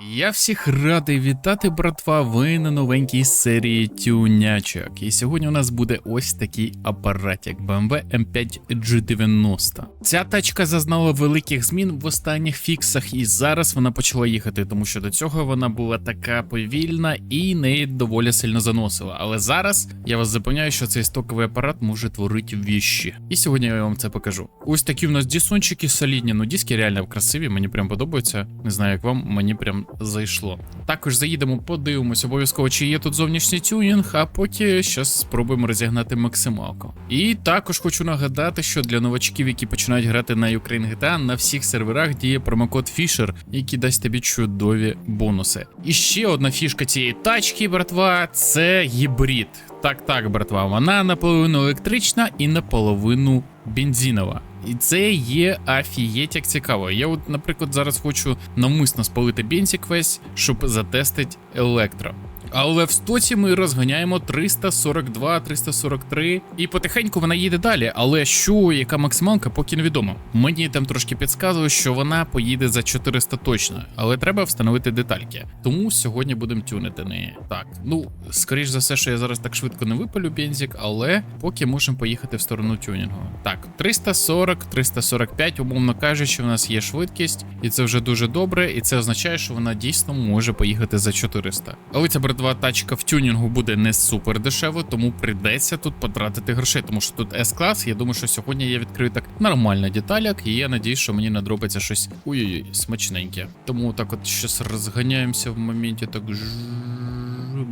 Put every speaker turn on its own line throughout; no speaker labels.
Я всіх радий вітати, братва. Ви на новенькій серії тюнячок. І сьогодні у нас буде ось такий апаратик BMW M5 G90. Ця тачка зазнала великих змін в останніх фіксах, і зараз вона почала їхати, тому що до цього вона була така повільна і неї доволі сильно заносила. Але зараз я вас запевняю, що цей стоковий апарат може творити віщі. І сьогодні я вам це покажу. Ось такі в нас дісончики солідні. Ну, диски реально красиві, мені прям подобаються. Не знаю, як вам, мені прям зайшло. Також заїдемо, подивимось обов'язково, чи є тут зовнішній тюнінг, а поки щас спробуємо розігнати максималку. І також хочу нагадати, що для новачків, які починають грати на Ukraine GTA, на всіх серверах діє промокод Fisher, який дасть тобі чудові бонуси. І ще одна фішка цієї тачки, братва, це гібрид. Так, так, братва, вона наполовину електрична і наполовину бензинова. І це є афієть як цікаво. Я, от, наприклад, зараз хочу навмисно спалити бензик весь, щоб затестити електро. Але в стоці ми розганяємо 342, 343. І потихеньку вона їде далі. Але що, яка максималка, поки невідомо. Мені там трошки підсказує, що вона поїде за 400 точно, але треба встановити детальки. Тому сьогодні будемо тюнити неї. Так, ну скоріш за все, що я зараз так швидко не випалю бензик, але поки можемо поїхати в сторону тюнінгу. Так, 340-345, умовно кажучи, що в нас є швидкість, і це вже дуже добре. І це означає, що вона дійсно може поїхати за 400. Але це брат Два тачка в тюнінгу буде не супер дешево, тому прийдеться тут потратити грошей, тому що тут s клас Я думаю, що сьогодні я відкрию так нормально деталяк, і я надію, що мені надробиться щось ой-ой-ой, смачненьке. Тому так от щось розганяємося в моменті. Так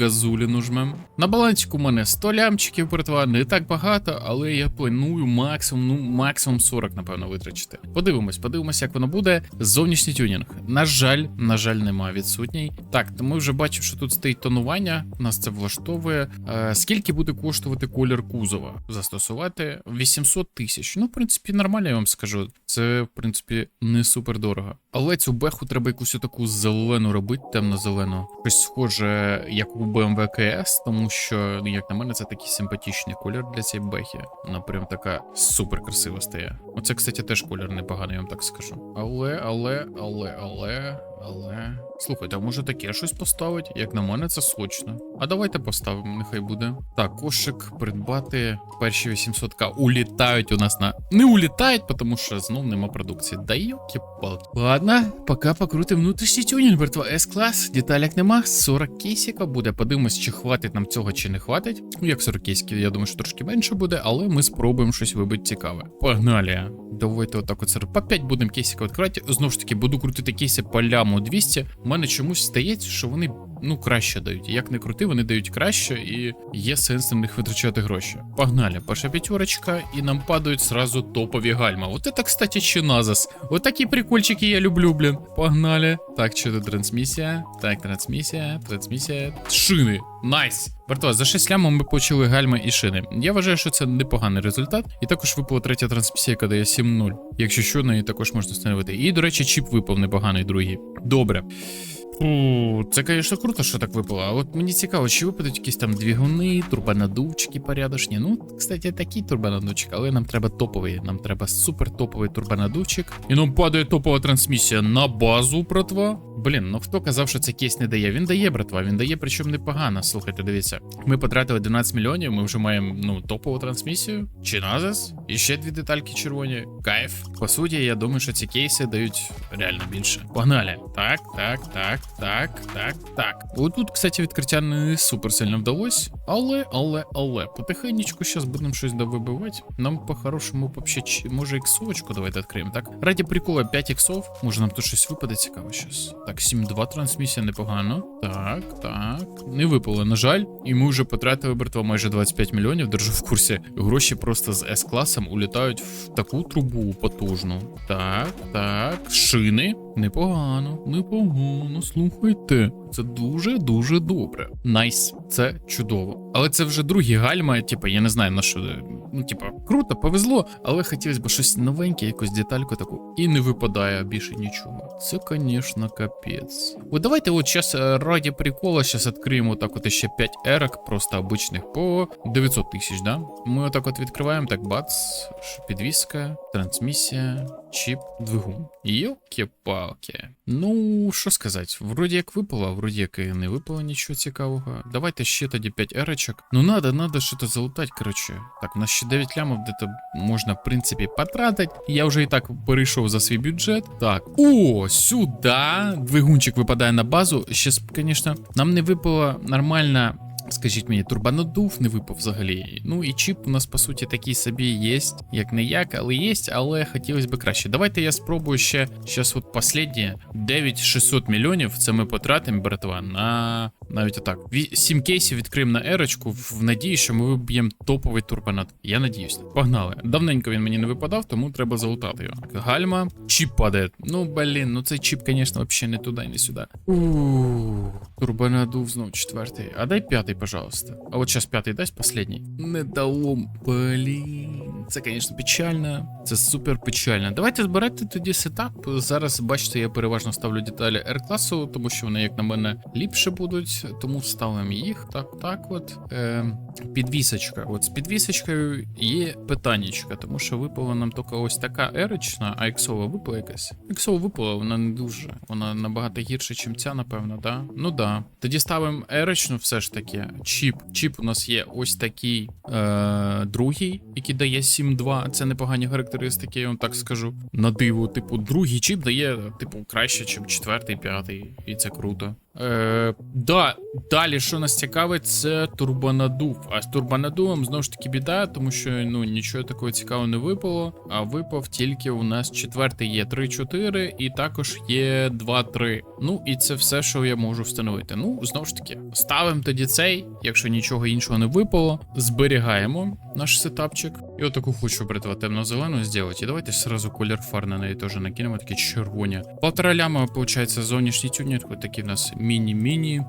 газулі нажмем. На балансику у мене 100 лямчиків братва, не так багато, але я планую максимум, ну максимум 40, напевно, витрачити. Подивимось, подивимось, як воно буде. Зовнішній тюнінг. На жаль, на жаль, немає відсутній. Так, то ми вже бачимо, що тут стоїть тонування. Нас це влаштовує. Е, скільки буде коштувати колір кузова? Застосувати 800 тисяч. Ну, в принципі, нормально, я вам скажу. Це, в принципі, не супер дорого. Але цю беху треба якусь таку зелену робити, темно-зелену. Щось схоже, як у BMW KS, тому що, як на мене, це такий симпатичний колір для цієї бехи. Вона прям така супер красива стає. Оце, кстати, теж колір непоганий, я вам так скажу. Але, але, але, але. Але. Слухайте, а може таке щось поставить? Як на мене, це сочно. А давайте поставимо, нехай буде. Так, кошик придбати перші 800к. Улітають у нас на. Не улітають, тому що знов нема продукції. Да йоки палки Ладно, поки покрутим внутрішній тюнінг, братва S-клас. Деталяк нема. 40 кейсіка буде. Подивимось, чи хватить нам цього, чи не хватить. Ну, як 40 кейсиків, я думаю, що трошки менше буде, але ми спробуємо щось вибити цікаве. Погнали. Давайте отак от. По 5 будемо кейсика відкривати. Знову ж таки, буду крутити кейси по ляму 200. Мене чомусь стається, що вони ну краще дають. Як не крути, вони дають краще, і є сенс на них витрачати гроші. Погнали, перша п'ятерочка, і нам падають сразу топові гальма. Вот это, кстати, чиназас. Вот такі прикольчики я люблю, блін. Погнали. Так, що тут трансмісія? Так, трансмісія, трансмісія. Шини. Найс. Братва, за 6 лямов ми почали гальми і шини. Я вважаю, що це непоганий результат. І також випала третя трансмісія, яка дає 7-0. Якщо що, неї також можна встановити. І, до речі, чіп випав непоганий другий. Добре. Фу, це, звісно, круто, що так випало. А от мені цікаво, чи випадуть якісь там двигуни, турбонадувчики порядочні. Ну, кстати, такий турбонадувчик, але нам треба топовий. Нам треба супер топовий турбонадувчик. І нам падає топова трансмісія на базу, братва. Блін, ну хто казав, що це кейс не дає? Він дає, братва, він дає, причому непогано. Слухайте, дивіться. Ми потратили 12 мільйонів, ми вже маємо ну топову трансмісію. Чи назас? І ще дві детальки червоні. Кайф. По суті, я думаю, що ці кейси дають реально більше. Погнали. Так, так, так, так, так, так. Отут, кстати, відкриття не супер сильно вдалось. Але, але, але, потихенечку зараз будемо щось довибивати. Нам по-хорошому вообще, може іксовочку давайте відкриємо, так? Раді прикола 5 іксов. Може нам тут щось випаде цікаво щас. Так, 7-2 трансмісія непогано. Так, так. Не випало, на жаль. І ми вже потратили, братва, майже 25 мільйонів. Держу в курсі. Гроші просто з С-класом улітають в таку трубу потужну. Так, так. Шини. Непогано, непогано, слухайте. Це дуже-дуже добре. Найс, це чудово. Але це вже другі гальма, типу, я не знаю на що. Ну, типа, круто, повезло, але хотілося б щось новеньке, якусь детальку таку. І не випадає більше нічого. Це, звісно, капець. От давайте от зараз раді прикола, зараз відкриємо так от ще 5 ерок, просто обичних по 900 тисяч, да? Ми отак от відкриваємо, так бац, підвіска, трансмісія, чіп, двигун. Йоки-палки. Ну, що сказати, вроді як випало, а вроді як і не випало нічого цікавого. Давайте ще тоді 5 ерочок. Ну надо, надо що-то залутати, коротше. Так, у нас ще 9 лямов, де то можна, в принципі, потратити. Я вже і так перейшов за свій бюджет. Так, о, сюди. Двигунчик випадає на базу. Ще, звісно, нам не випала нормальна Скажіть мені, турбонадув не випав взагалі. Ну і чіп у нас по суті такий собі є, як не як, але є, але хотілося б краще. Давайте я спробую ще зараз от останнє 9600 мільйонів. Це ми потратимо, братва, на навіть отак. 7 кейсів відкриємо на ерочку в надії, що ми виб'ємо топовий турбонад. Я надіюсь. Погнали. Давненько він мені не випадав, тому треба залутати його. Гальма, чіп падає. Ну блін, ну цей чіп, звісно, взагалі не туди, не сюди. Ууу, турбонадув знов четвертий. А дай п'ятий, пожалуйста. А вот сейчас пятый дасть последний. Недолом, блін. Це, звісно, печально. Це супер печально. Давайте збирати тоді сетап. Зараз, бачите, я переважно ставлю деталі R-класу, тому що вони, як на мене, ліпше будуть. Тому ставимо їх. Так, так от. Е, підвісочка. От з підвісочкою є питаннячка, тому що випала нам тільки ось така ерочна, а ексова випала якась. Ексова випала, вона не дуже. Вона набагато гірше, ніж ця, напевно, да? Ну да. Тоді ставимо ерочну все ж таки. Чіп. Чіп у нас є ось такий е, другий, який дає 7-2. Це непогані характеристики, я вам так скажу. На диво, типу, другий чіп дає, типу, краще, ніж четвертий, п'ятий. І це круто. Е, да, далі, що нас цікавить, це турбонадув. А з турбонадувом знову ж таки біда, тому що ну нічого такого цікавого не випало. А випав тільки у нас четвертий є 3-4, і також є 2-3. Ну і це все, що я можу встановити. Ну, знову ж таки, ставимо тоді цей, якщо нічого іншого не випало, зберігаємо наш сетапчик. І отаку хочу бритва темно-зелену зробити. І давайте сразу колір фар на неї теж накинемо, такі червоні. Полтора ляма, виходить, зовнішній тюнінг, такі в нас міні-міні.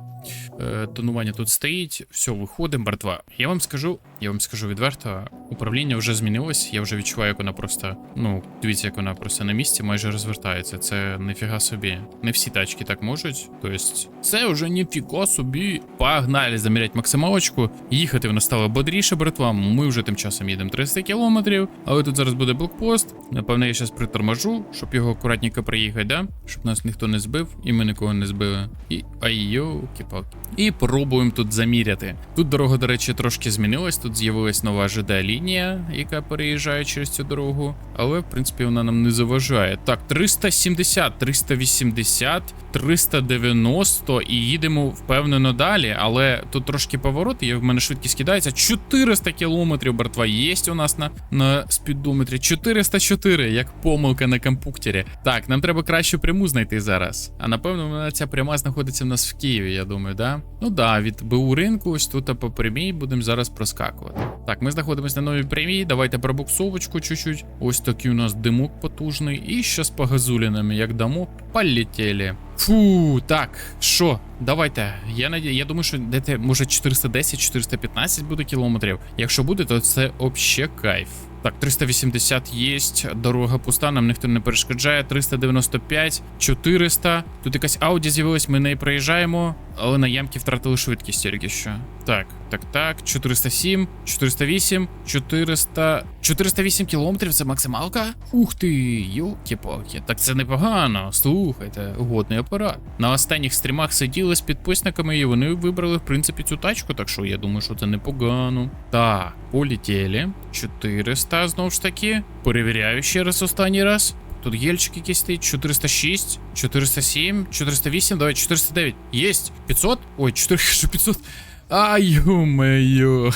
Е, Тонування тут стоїть, все, виходимо, братва. Я вам скажу, я вам скажу відверто, управління вже змінилось. Я вже відчуваю, як вона просто, ну, дивіться, як вона просто на місці майже розвертається. Це ніфіга собі. Не всі тачки так можуть. Тобто, це вже ніфіга собі. Погнали заміряти максималочку. Їхати вона стала бодріше, братва. Ми вже тим часом їдемо 300 кілометрів. Але тут зараз буде блокпост. Напевно, я зараз приторможу, щоб його акуратненько приїхати, да? Щоб нас ніхто не збив, і ми нікого не збили. І айо, кіпак. І пробуємо тут заміряти. Тут дорога, до речі, трошки змінилась. Тут з'явилась нова ЖД лінія, яка переїжджає через цю дорогу. Але, в принципі, вона нам не заважає. Так, 370, 380, 390 і їдемо впевнено далі. Але тут трошки поворот, і в мене швидкість кидається. 400 кілометрів, братва, є у нас на, на спідометрі. 404, як помилка на компуктері. Так, нам треба кращу пряму знайти зараз. А напевно, ця пряма знаходиться в нас в Києві, я думаю, да? Ну да, від БУ ринку, ось тут по прямій будемо зараз проскакувати. Так, ми знаходимося на новій прямій. Давайте пробуксовочку чуть-чуть. Ось такий у нас димок потужний. І щас по газулінами, як дамо, полетіли. Фу, так, що? Давайте. Я наді... я думаю, що дете, може 410-415 буде кілометрів. Якщо буде, то це обще кайф. Так, 380 є, дорога пуста, нам ніхто не перешкоджає. 395, 400. Тут якась Ауді з'явилась, ми неї проїжджаємо, але на ямки втратили швидкість тільки що. Так, так, так. 407, 408, 400. 408 кілометрів це максималка? Ух ти, йолки-палки. Так це непогано. Слухайте, угодний апарат. На останніх стрімах сиділи з підписниками, і вони вибрали, в принципі, цю тачку, так що я думаю, що це непогано. Так, полетіли. 400 знову ж таки. Перевіряю ще раз останній раз. Тут гельчик якийсь стоїть, 406, 407, 408, давай 409. Єсть! 500? Ой, 400, 500. Ай, ю-мею.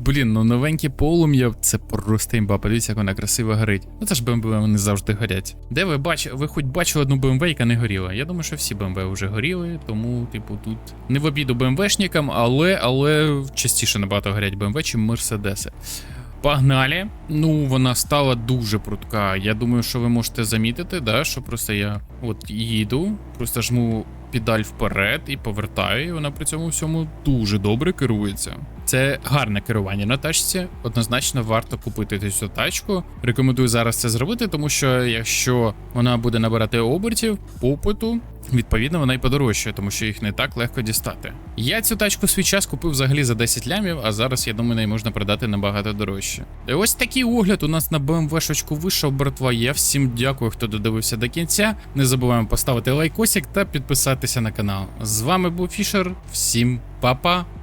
Блін, ну новеньке полум'я, це просто імба. Подивіться, як вона красиво горить. Ну це ж BMW вони завжди горять. Де ви бач... ви хоч бачили одну BMW, яка не горіла? Я думаю, що всі BMW вже горіли, тому, типу, тут не в обіду BMW-шникам, але, але частіше набагато горять BMW, чим Мерседеси. Погнали. Ну, вона стала дуже прудка. Я думаю, що ви можете замітити, да, що просто я от їду, просто жму педаль вперед і повертаю, і вона при цьому всьому дуже добре керується. Це гарне керування на тачці. Однозначно варто купити цю тачку. Рекомендую зараз це зробити, тому що якщо вона буде набирати обертів, попиту, Відповідно, вона й подорожчає, тому що їх не так легко дістати. Я цю тачку свій час купив взагалі за 10 лямів, а зараз я думаю, неї можна продати набагато дорожче. І ось такий огляд у нас на BMW-шечку вийшов, братва. Я всім дякую, хто додивився до кінця. Не забуваємо поставити лайкосик та підписатися на канал. З вами був Фішер. Всім па-па!